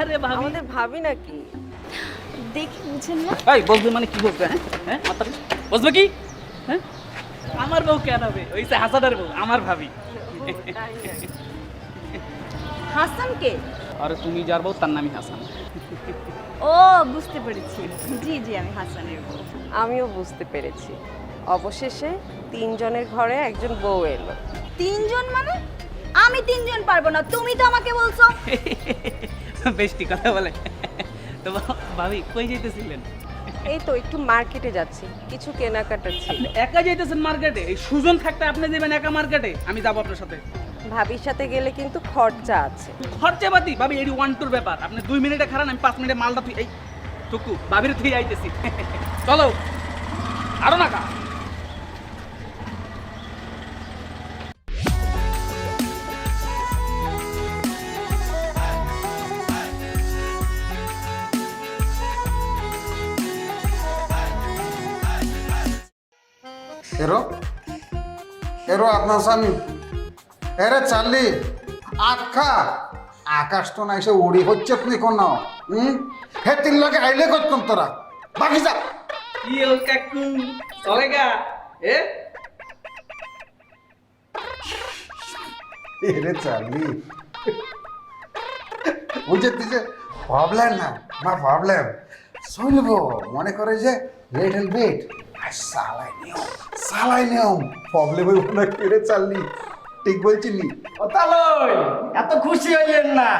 আরে ভাবি। আমাদের ভাবি নাকি? দেখি বুঝেন না। এই বলবে মানে কি বলবে হ্যাঁ? হ্যাঁ বসবে কি? হ্যাঁ? আমার বউ কেন হবে? ওই যে হাসানের বউ আমার ভাবি। হাসান কে? আরে তুমি যার বউ তার নামই হাসান। ও বুঝতে পেরেছি। জি জি আমি হাসানের বউ। আমিও বুঝতে পেরেছি। অবশেষে তিনজনের ঘরে একজন বউ এলো। তিনজন মানে? আমি তিনজন পারব না তুমি তো আমাকে বলছো। বেশটি কথা বলে। তো ভাবি কই যাইতেছিলেন? এই তো একটু মার্কেটে যাচ্ছি কিছু কেনাকাটা ছিল। একা যাইতেছেন মার্কেটে এই সুজন থাকতে আপনি যাবেন একা মার্কেটে আমি যাব আপনার সাথে। ভাবির সাথে গেলে কিন্তু খরচা আছে। খরচাপাতি? ভাবি এটি ওয়ান টুর ব্যাপার। আপনি দুই মিনিটে খারান আমি পাঁচ মিনিটে মালটা তুই এই টুকু ভাবির তুই আইতেছি। চলো। আরও না কা এরো এরো আপনার স্বামী। এরে চাললি আখা আকাশ তো না এসে উড়ি হচ্ছে তুমি কোন? হুম হে তিন লোকে আইলে করতাম তোরা? বাকি যা। ইয়ে কাকু? চলেগা এ? এরে চাললি। বুঝে তুই যে প্রবলেম না না প্রবলেম শুনব মনে করে যে লিটল বিট আর সালাই নিয়ম সালাই নিয়ম প্রবলেম হইব না কেড়ে চাললি ঠিক বলছি নি? ও তালই এত খুশি হইলেন না।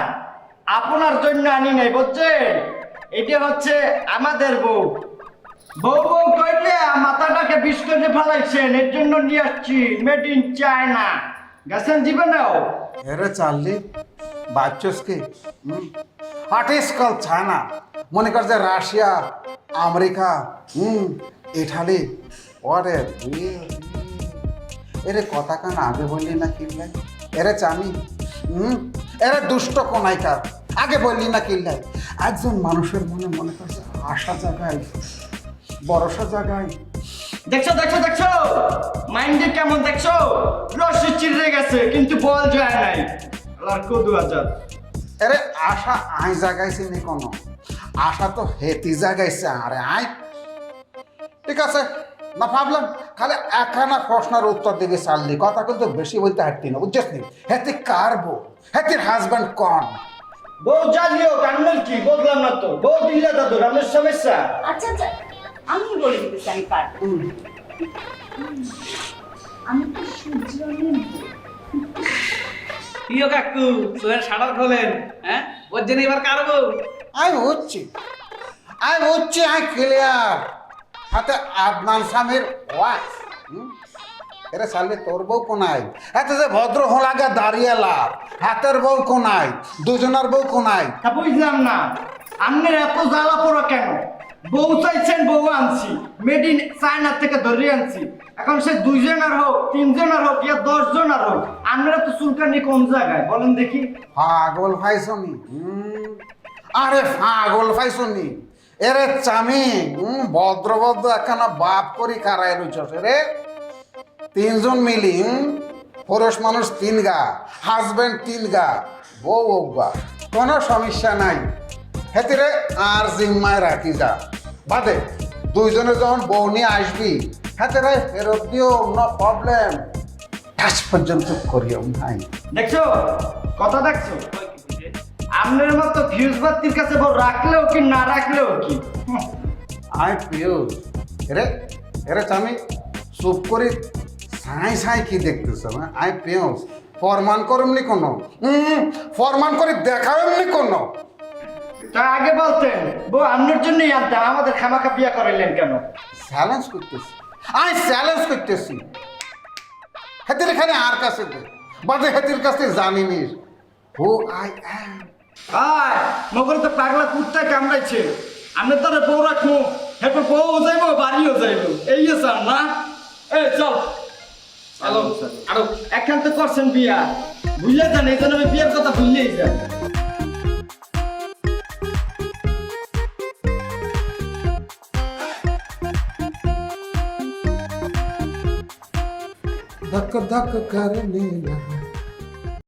আপনার জন্য আনি নাই বুঝছেন? এটা হচ্ছে আমাদের বউ। বউ বউ কইলে মাথাটাকে বিষ করে ফেলাইছেন এর জন্য নিয়ে আসছি মেড ইন চায়না গেছেন জীবনেও? এরে চাললি বাচ্চস কি আর্টিস কল চায়না মনে কর যে রাশিয়া আমেরিকা হুম? ইটালি ওরে এরে কথা কান আগে বললি না কিনলাই এরে চামি হুম? এরে দুষ্ট কোনাইকার আগে বললি না কিনলাই একজন মানুষের মনে মনে করছে আশা জাগায় ভরসা জাগায় দেখছ দেখছ দেখছ? মাইন্ডে কেমন দেখছ? রসি চিড়ে গেছে কিন্তু বল যায় নাই। আর কদু আজাদ আরে আশা আই জাগাইছে নি কোনো? আশা তো হেতি জাগাইছে আরে আই। ঠিক আছে। না ভাবলাম খালি একখানা প্রশ্নের উত্তর দিবি চাললি কথা কিন্তু বেশি বলতে হাঁটতি না বুঝছিস নি? হেতি কার বউ? হেতির হাজব্যান্ড কন? বউ জানিও কান্নার কি? বুঝলাম না তো। বউ দিলে দাদু রামের সমস্যা? আচ্ছা আচ্ছা আমি বলে দিতেছি আমি পার। আমি তো সূর্যের ইয়ে কাকু খোলেন হ্যাঁ? বুঝছেন এবার কার বউ? আই হচ্ছি আই হচ্ছি আই ক্লিয়ার হাতে আদনান স্বামীর ওয়াইফ এরে সালে তোর বউ কোনাই হাতে যে ভদ্র হোলাগে দাঁড়িয়ে লাভ হাতের বউ কোনাই দুজনের বউ কোনাই বুঝলাম না। আপনার এত জ্বালা পড়ো কেন? বউ চাইছেন বউ আনছি মেড ইন চায়না থেকে ধরে আনছি। এখন সে দুইজনের হোক তিনজনের হোক ইয়া দশ জনের হোক আপনারা তো চুলকানি কোন জায়গায়? বলেন দেখি। পাগল ফাইসনি আরে পাগল ফাইসনি এরে চামি হুম, ভদ্র ভদ্র একখানা বাপ করি কারাই রইছস রে তিনজন মিলি পুরুষ মানুষ তিন গা হাজবেন্ড তিন গা বউ গা কোনো সমস্যা নাই। হেতিরে আর জিম্মায় রাখি যা। বাদে দুইজনে যখন বউ নিয়ে আসবি হেতিরে ফেরত দিও নো প্রবলেম আজ পর্যন্ত করিও নাই। দেখছ? কথা দেখছ? আপনার মতো ফিউজ বাতির কাছে রাখলেও কি না রাখলেও কি। আই পিউজ এরে এরে আমি চুপ করে সাই সাই কি দেখতেছ না আই পিউজ ফরমান করমনি কোনো? হুম ফরমান করে দেখাও এমনি কোনো? তা আগে বলতেন বউ আপনার জন্যই আনতাম আমাদের খামাখা বিয়া করাইলেন কেন? চ্যালেঞ্জ করতেছি। আই চ্যালেঞ্জ করতেছি। হেতির এখানে আর কাছে বাদে হেতির কাছে জানি নিস হু আই অ্যাম আয় মগর তো পাগলা কুত্তা কামড়াইছে আমি তার বউ রাখবো এরপর বউ যাইবো বাড়িও যাইবো এই স্যার না এই চল চলো আরো একখান তো করছেন বিয়া ভুলে যান এই জন্য আমি বিয়ের কথা ভুললেই যাই धक धक करने लगा